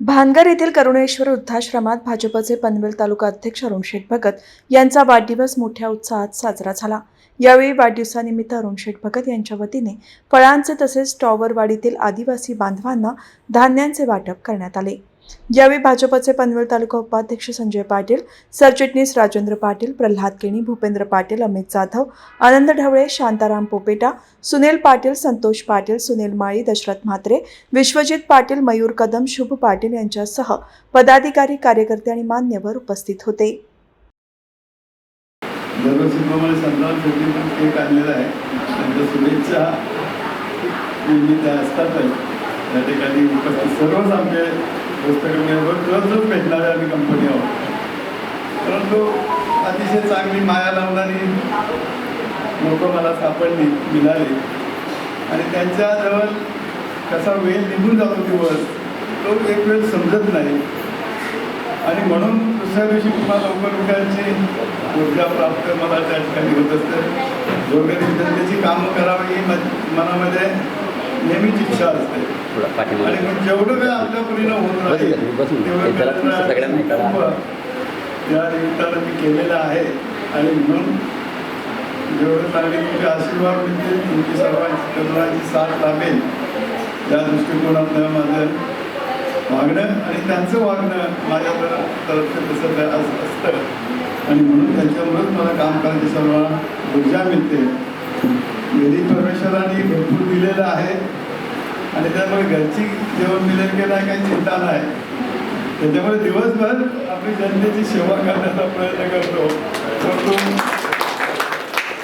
भानगर येथील करुणेश्वर वृद्धाश्रमात भाजपचे पनवेल तालुका अध्यक्ष अरुण शेठ भगत यांचा वाढदिवस मोठ्या उत्साहात साजरा झाला. यावेळी वाढदिवसानिमित्त अरुण शेठ भगत यांच्या वतीने फळांचे तसेच टॉवरवाडीतील आदिवासी बांधवांना धान्यांचे वाटप करण्यात आले. यावेळी भाजपचे पनवेल तालुका उपाध्यक्ष संजय पाटील सरचिटणीस राजेंद्र पाटील प्रल्हाद केणी भूपेंद्र पाटील अमित जाधव आनंद ढवळे शांताराम पोपेटा सुनील पाटील संतोष पाटील सुनील माळी दशरथ म्हात्रे विश्वजित पाटील मयूर कदम शुभ पाटील यांच्यासह पदाधिकारी कार्यकर्ते आणि मान्यवर उपस्थित होते. त्या ठिकाणी उपस्थित सर्वच आमचे पुस्तकं रोज भेटणारे आम्ही कंपनी आहोत. परंतु अतिशय चांगली माया लावणारी लोक मला सापडली मिळाली. आणि त्यांच्याजवळ कसा वेळ निघून जातो दिवस तो एक वेळ समजत नाही. आणि म्हणून दुसऱ्या दिवशी पुन्हा लवकर उठायची ऊर्जा प्राप्त मला त्या ठिकाणी होत असते. गोरगरीब त्याची कामं करावी ही मनामध्ये. नेहमीच इच्छा असते. थोडा आणि जेवढं वेळ आपल्या परीनं होत राहील. तेवढं ते जरा वेळ तुमचं सगळ्यांना हे करा. कुटुंब या निमित्तानं मी केलेलं आहे. आणि म्हणून जेवढं चांगले तुमचे आशीर्वाद मिळतील तुमची सर्वांची तरुणाची साथ लाभेल. या दृष्टिकोनातनं माझं वागणं आणि त्यांचं वागणं माझ्या तर- तर्फे तसं त्या अस- असतं. आणि म्हणून त्यांच्यामुळेच मला काम करायची सर्व ऊर्जा मिळते. आणि त्यामुळे घरची जेवण मिळेल की नाही काही चिंता नाही. त्याच्यामुळे दिवसभर आपली जनतेची सेवा करण्याचा प्रयत्न करतो.